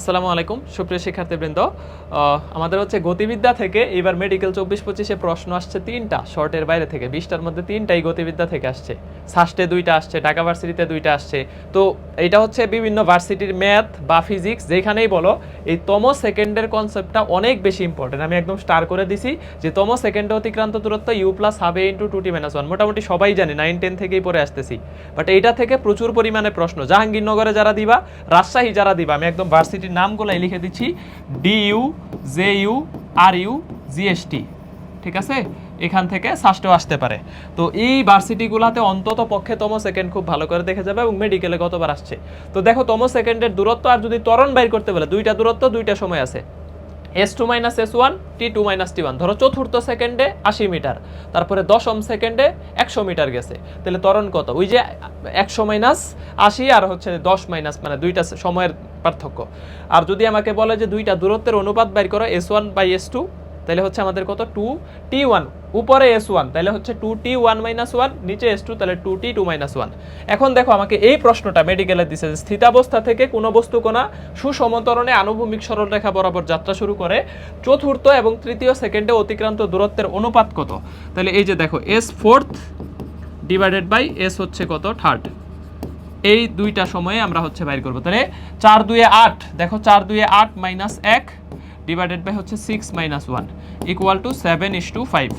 আসসালামু আলাইকুম, সুপ্রিয় শিক্ষার্থীবৃন্দ। আমাদের হচ্ছে গতিবিদ্যা থেকে এবার মেডিকেল চব্বিশ পঁচিশে প্রশ্ন আসছে তিনটা শর্টের বাইরে থেকে। বিশটার মধ্যে তিনটাই গতিবিদ্যা থেকে আসছে। সাস্টে দুইটা আসছে, ঢাকা ভার্সিটিতে দুইটা আসছে। তো এটা হচ্ছে বিভিন্ন ভার্সিটির ম্যাথ বা ফিজিক্স যেখানেই বলো এই তম সেকেন্ডের কনসেপ্টটা অনেক বেশি ইম্পর্টেন্ট আমি একদম স্টার করে দিছি যে তম সেকেন্ডে অতিক্রান্ত দূরত্ব ইউ প্লাস হাবে into two t minus one মোটামুটি সবাই জানে নাইন টেন থেকেই পরে আসতেছি। বাট এইটা থেকে প্রচুর পরিমাণে প্রশ্ন। জাহাঙ্গীরনগরে যারা দিবা, রাজশাহী যারা দিবা, আমি একদম ভার্সিটির নামগুলোই লিখে দিচ্ছি। D U J U R U GST ঠিক আছে? এখান থেকে সাস্টেও আসতে পারে। তো এই ভার্সিটিগুলোতে অন্তত পক্ষে তম সেকেন্ড খুব ভালো করে দেখে যাবে এবং মেডিকেলে কতবার আসছে। তো দেখো তম সেকেন্ডের দূরত্ব আর যদি ত্বরণ বাইর করতে বলে, দুইটা দূরত্ব, দুইটা সময় আছে। S two minus S one t two minus t one ধরো চতুর্থ সেকেন্ডে আশি মিটার, তারপরে দশম সেকেন্ডে একশো মিটার গেছে। তাহলে ত্বরণ কত? ওই যে একশো মাইনাস আশি আর হচ্ছে দশ মাইনাস মানে দুইটা সময়ের পার্থক্য। আর যদি আমাকে বলে যে দুইটা দূরত্বের অনুপাত বাইর করো S one by S two তাহলে হচ্ছে আমাদের কত? টু টি ওয়ান উপরে এস ওয়ান তাহলে হচ্ছে two t one minus one নিচে এস টু তাহলে two t two minus one এখন দেখো আমাকে এই প্রশ্নটা মেডিকেলে দিছে যে স্থিতাবস্থা থেকে কোনো বস্তু কোনা সুসমতরণে আনুভূমিক সরলরেখা বরাবর যাত্রা শুরু করে চতুর্থ এবং তৃতীয় সেকেন্ডে অতিক্রান্ত দূরত্বের অনুপাত কত? তাহলে এই যে দেখো S fourth divided by S হচ্ছে কত? থার্ড এই দুইটা সময়ে আমরা হচ্ছে বাইর করব। তাহলে চার দুয়ে আট, দেখো চার দুয়ে আট মাইনাস এক ডিভাইডেড বাই হচ্ছে six minus one equal to seven is to five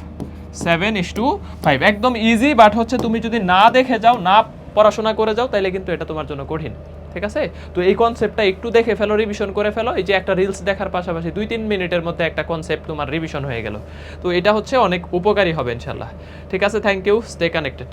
seven is to five একদম ইজি বাট হচ্ছে তুমি যদি না দেখে যাও, না পড়াশোনা করে যাও তাহলে কিন্তু এটা তোমার জন্য কঠিন। ঠিক আছে? তো এই কনসেপ্টটা একটু দেখে ফেলো রিভিশন করে ফেলো। এই যে একটা রিলস দেখার পাশাপাশি দুই তিন মিনিটের মধ্যে একটা কনসেপ্ট তোমার রিভিশন হয়ে গেল। তো এটা হচ্ছে অনেক উপকারী হবে ইনশাল্লাহ ঠিক আছে? Thank you stay connected